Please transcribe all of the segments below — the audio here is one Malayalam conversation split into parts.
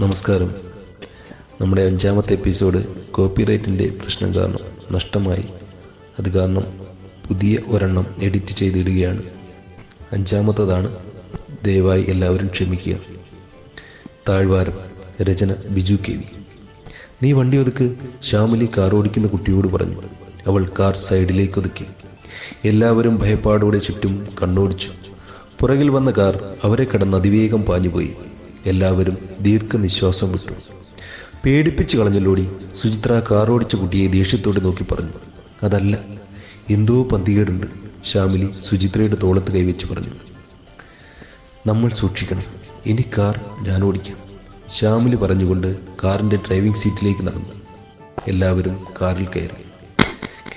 നമസ്കാരം. നമ്മുടെ അഞ്ചാമത്തെ എപ്പിസോഡ് കോപ്പിറൈറ്റിന്റെ പ്രശ്നം കാരണം നഷ്ടമായി. അത് കാരണം പുതിയ ഒരെണ്ണം എഡിറ്റ് ചെയ്തിടുകയാണ്. അഞ്ചാമത്തതാണ് ദയവായി എല്ലാവരും ക്ഷമിക്കുക. താഴ്വാരം രചന ബിജു കെ വി. നീ വണ്ടി ഒതുക്ക് ശ്യാമിലി കാർ ഓടിക്കുന്ന കുട്ടിയോട് പറഞ്ഞു. അവൾ കാർ സൈഡിലേക്ക് ഒതുക്കി. എല്ലാവരും ഭയപ്പാടോടെ ചുറ്റും കണ്ണോടിച്ചു. പുറകിൽ വന്ന കാർ അവരെ കടന്ന് അതിവേഗം പാഞ്ഞുപോയി. എല്ലാവരും ദീർഘനിശ്വാസം വിട്ടു. പേടിപ്പിച്ച് കളഞ്ഞല്ലോടി. സുചിത്ര കാറോടിച്ച കുട്ടിയെ ദേഷ്യത്തോടെ നോക്കി പറഞ്ഞു. അതല്ല എന്തോ പന്തികേടുണ്ട് ശ്യാമിലി സുചിത്രയുടെ തോളത്ത് കൈവച്ച് പറഞ്ഞു. നമ്മൾ സൂക്ഷിക്കണം ഇനി കാർ ഞാൻ ഓടിക്കാം. ശ്യാമിലി പറഞ്ഞുകൊണ്ട് കാറിന്റെ ഡ്രൈവിംഗ് സീറ്റിലേക്ക് നടന്നു. എല്ലാവരും കാറിൽ കയറി.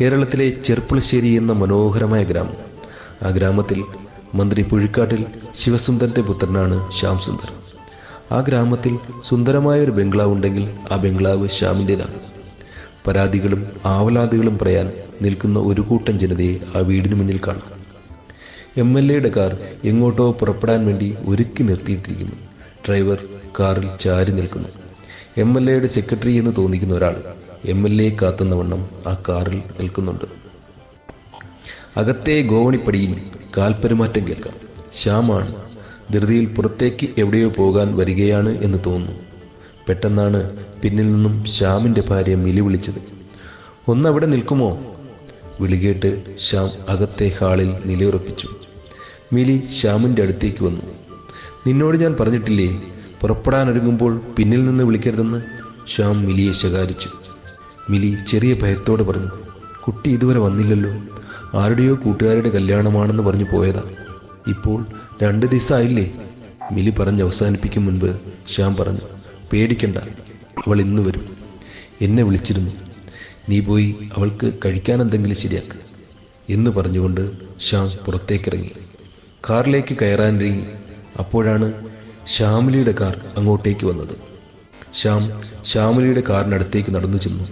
കേരളത്തിലെ ചെർപ്പുളശ്ശേരി എന്ന മനോഹരമായ ഗ്രാമം. ആ ഗ്രാമത്തിൽ മന്ത്രി പുഴിക്കാട്ടിൽ ശിവസുന്ദരന്റെ പുത്രനാണ് ശ്യാം സുന്ദർ ആ ഗ്രാമത്തിൽ സുന്ദരമായ ഒരു ബംഗ്ലാവ് ഉണ്ടെങ്കിൽ ആ ബംഗ്ലാവ് ശ്യാമിന്റെതാണ്. പരാതികളും ആവലാതികളും പറയാൻ നിൽക്കുന്ന ഒരു കൂട്ടം ജനതയെ ആ വീടിന് മുന്നിൽ കാണാം. എം എൽ എയുടെ കാർ എങ്ങോട്ടോ പുറപ്പെടാൻ വേണ്ടി ഒരുക്കി നിർത്തിയിട്ടിരിക്കുന്നു. ഡ്രൈവർ കാറിൽ ചാരി നിൽക്കുന്നു. എം എൽ എയുടെ സെക്രട്ടറി എന്ന് തോന്നിക്കുന്ന ഒരാൾ എം എൽ എ കാത്തുന്ന വണ്ണം ആ കാറിൽ നിൽക്കുന്നുണ്ട്. അകത്തെ ഗോവണിപ്പടിയിൽ കാൽപെരുമാറ്റം കേൾക്കാം. ശ്യാമാണ് ധൃതിയിൽ പുറത്തേക്ക് എവിടെയോ പോകാൻ വരികയാണ് എന്ന് തോന്നുന്നു. പെട്ടെന്നാണ് പിന്നിൽ നിന്നും ശ്യാമിന്റെ ഭാര്യ മിലി വിളിച്ചത്. ഒന്നവിടെ നിൽക്കുമോ? വിളികേട്ട് ശ്യാം അകത്തെ ഹാളിൽ നിലയുറപ്പിച്ചു. മിലി ശ്യാമിന്റെ അടുത്തേക്ക് വന്നു. നിന്നോട് ഞാൻ പറഞ്ഞിട്ടില്ലേ പുറപ്പെടാനൊരുങ്ങുമ്പോൾ പിന്നിൽ നിന്ന് വിളിക്കരുതെന്ന്? ശ്യാം മിലിയെ ശകാരിച്ചു. മിലി ചെറിയ ഭയത്തോടെ പറഞ്ഞു കുട്ടി ഇതുവരെ വന്നില്ലല്ലോ. ആരുടെയോ കൂട്ടുകാരുടെ കല്യാണമാണെന്ന് പറഞ്ഞു പോയതാ. ഇപ്പോൾ രണ്ട് ദിവസമായില്ലേ മിലി പറഞ്ഞ് അവസാനിപ്പിക്കും മുൻപ് ശ്യാം പറഞ്ഞു പേടിക്കണ്ട അവൾ ഇന്ന് വരും. എന്നെ വിളിച്ചിരുന്നു. നീ പോയി അവൾക്ക് കഴിക്കാൻ എന്തെങ്കിലും ശരിയാക്ക് എന്ന് പറഞ്ഞുകൊണ്ട് ശ്യാം പുറത്തേക്കിറങ്ങി. കാറിലേക്ക് കയറാനിറങ്ങി അപ്പോഴാണ് ശ്യാമിലിയുടെ കാർ അങ്ങോട്ടേക്ക് വന്നത്. ശ്യാം ശ്യാമിലിയുടെ കാറിനടുത്തേക്ക് നടന്നു ചെന്നു.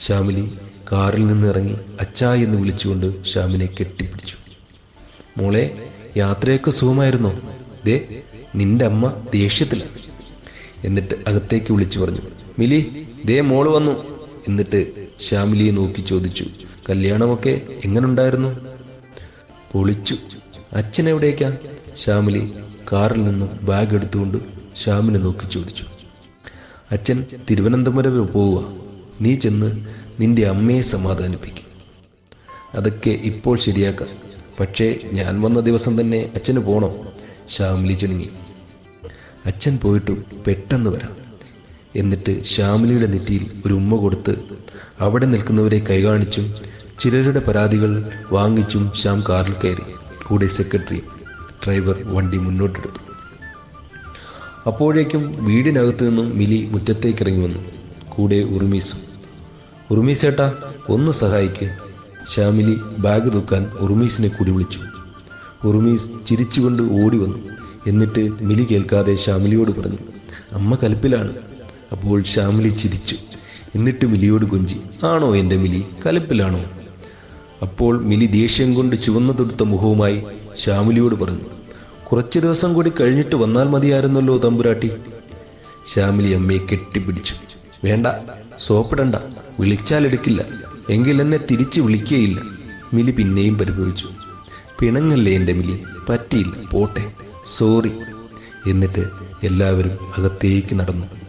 ശ്യാമിലി കാറിൽ നിന്ന് ഇറങ്ങി അച്ചാ എന്ന് വിളിച്ചുകൊണ്ട് ശ്യാമിനെ കെട്ടിപ്പിടിച്ചു. മോളെ യാത്രയൊക്കെ സുഖമായിരുന്നോ? ദേ നിന്റെ അമ്മ ദേഷ്യത്തില്ല എന്നിട്ട് അകത്തേക്ക് വിളിച്ചു പറഞ്ഞു. മിലി ദേ മോൾ വന്നു. എന്നിട്ട് ശ്യാമിലിയെ നോക്കി ചോദിച്ചു. കല്യാണമൊക്കെ എങ്ങനുണ്ടായിരുന്നു? പൊളിച്ചു. അച്ഛൻ എവിടേക്കാ ശ്യാമിലി കാറിൽ നിന്ന് ബാഗ് എടുത്തുകൊണ്ട് ശ്യാമിനെ നോക്കി ചോദിച്ചു. അച്ഛൻ തിരുവനന്തപുരം പോവുക. നീ ചെന്ന് നിന്റെ അമ്മയെ സമാധാനിപ്പിക്കും. അതൊക്കെ ഇപ്പോൾ ശരിയാക്കാം. പക്ഷേ ഞാൻ വന്ന ദിവസം തന്നെ അച്ഛന് പോണോ. ശ്യാമിലി ചുണുങ്ങി അച്ഛൻ പോയിട്ട് പെട്ടെന്ന് വരാം. എന്നിട്ട് ശ്യാമിലിയുടെ നെറ്റിയിൽ ഒരു ഉമ്മ കൊടുത്ത് അവിടെ നിൽക്കുന്നവരെ കൈകാണിച്ചും ചിലരുടെ പരാതികൾ വാങ്ങിച്ചും ശ്യാം കാറിൽ കയറി. കൂടെ സെക്രട്ടറി ഡ്രൈവർ വണ്ടി മുന്നോട്ടെടുത്തു. അപ്പോഴേക്കും വീടിനകത്തു നിന്നും മിലി മുറ്റത്തേക്ക് ഇറങ്ങി വന്നു. കൂടെ ഉറുമീസും. ഉറുമീസേട്ടാ ഒന്ന് സഹായിക്ക്. ശ്യാമിലി ബാഗ് തൂക്കാൻ ഉറുമീസിനെ കൂടി വിളിച്ചു. ഉറുമീസ് ചിരിച്ചുകൊണ്ട് ഓടി വന്നു. എന്നിട്ട് മിലി കേൾക്കാതെ ശ്യാമിലിയോട് പറഞ്ഞു അമ്മ കലിപ്പിലാണ്. അപ്പോൾ ശ്യാമിലി ചിരിച്ചു. എന്നിട്ട് മിലിയോട് കൊഞ്ചി ആണോ എന്റെ മിലി? കലിപ്പിലാണോ? അപ്പോൾ മിലി ദേഷ്യം കൊണ്ട് ചുവന്നു തൊടുത്ത മുഖവുമായി ശ്യാമിലിയോട് പറഞ്ഞു കുറച്ച് ദിവസം കൂടി കഴിഞ്ഞിട്ട് വന്നാൽ മതിയായിരുന്നല്ലോ തമ്പുരാട്ടി. ശ്യാമിലി അമ്മയെ കെട്ടിപ്പിടിച്ചു. വേണ്ട സോപ്പിടണ്ട വിളിച്ചാൽ എടുക്കില്ല. എങ്കിൽ എന്നെ തിരിച്ചു വിളിക്കുകയില്ല മിലി പിന്നെയും പരിഭവിച്ചു. പിണങ്ങല്ലേ എന്റെ മിലി? പറ്റിയില്ല. പോട്ടെ. സോറി. എന്നിട്ട് എല്ലാവരും അകത്തേക്ക് നടന്നു.